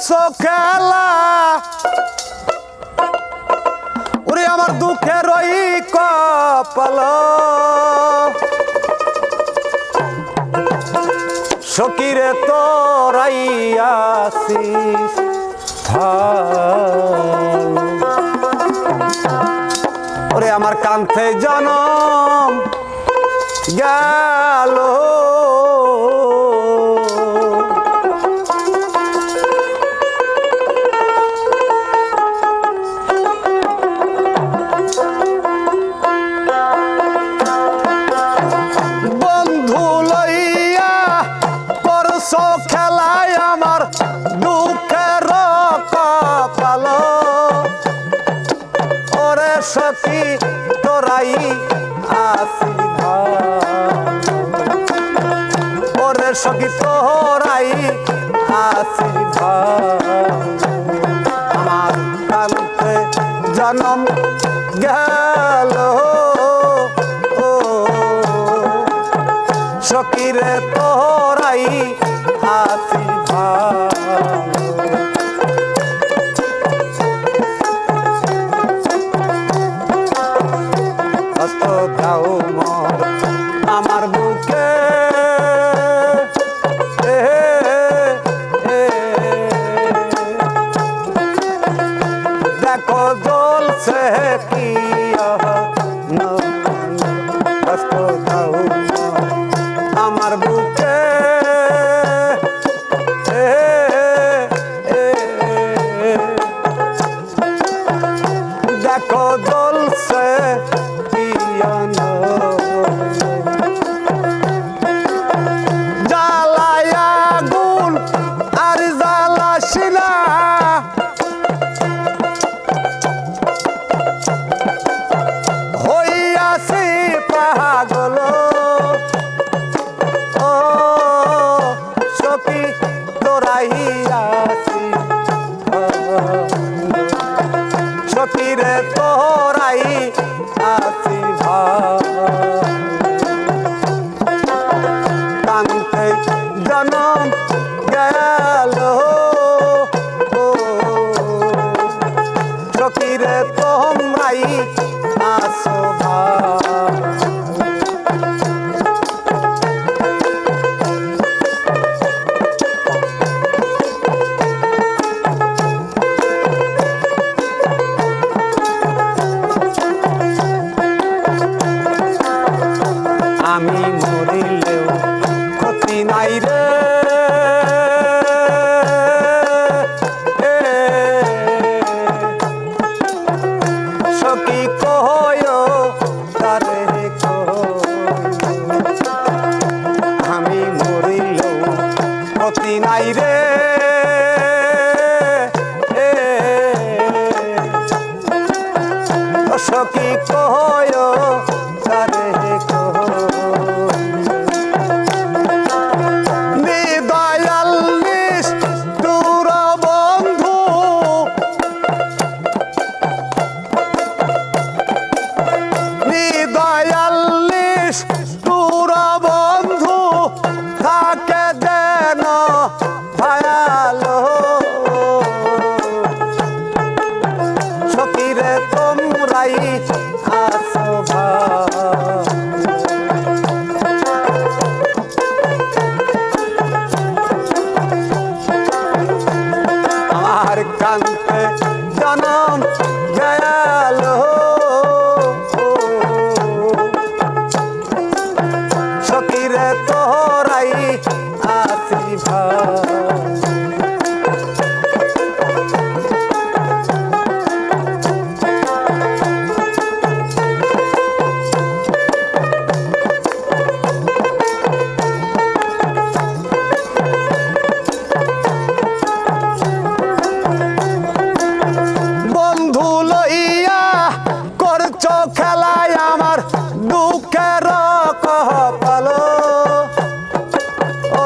করছ ওরে আমার দুঃখে রই কপাল। সকিরে তো রাইয়াসিস ওরে আমার কান্থে জনম গেল। সখী, তোরাই আসি ওরে সখী, তোরাই আসি আমার কালকে জনম গেল, ও সকিরে তোরাই আসি সতীরে তোরাই ক্ষতি নাই রে। তোমরাই আসো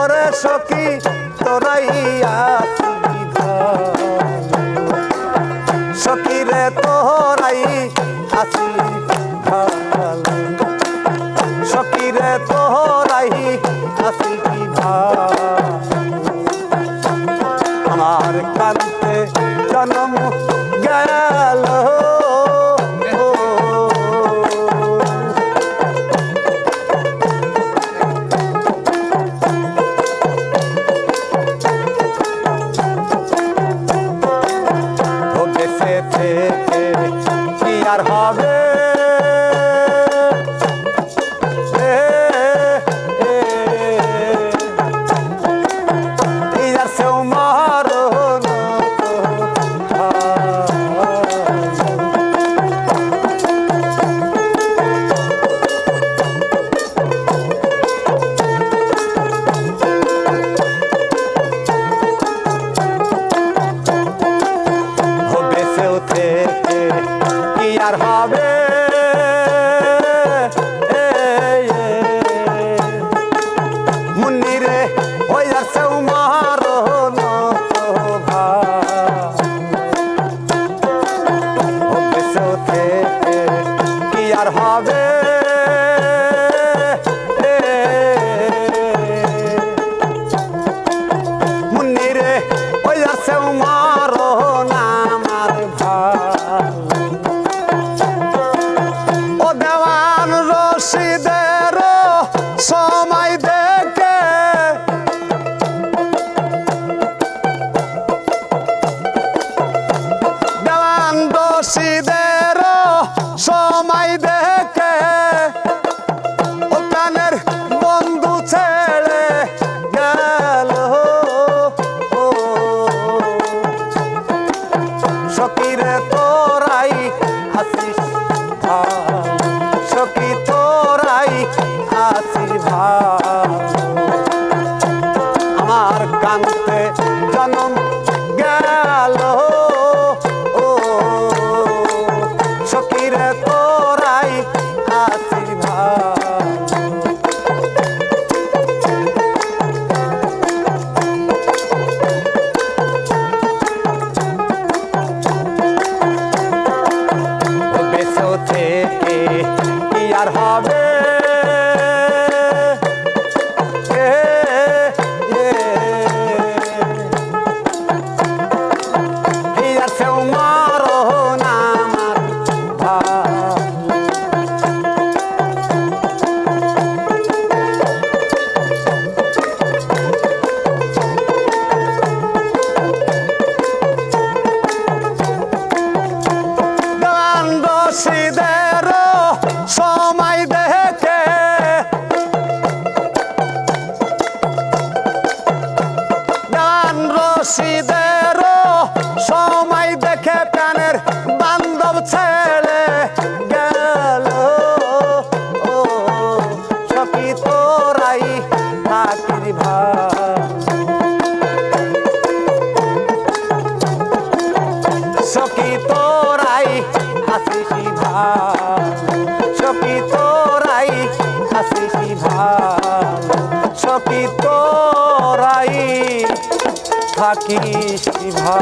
ওরে সখী তোরাইয়া সখীরে তোরাই আসি ভালো সখীরে তোরাই ভালো আমার কান্তে জন্ম গেল। সকিরে তোরাই হাসিস ভাও সকি তোরাই হাসিস ভাও আমার কান্তে জনম গেল। ও সকিরে তো মুর্শিদেরও সময় দেখে প্রাণের বান্ধব ছেলে গেল। সখী তোরাই থাকির সখী তোরাই হাসি की शिभा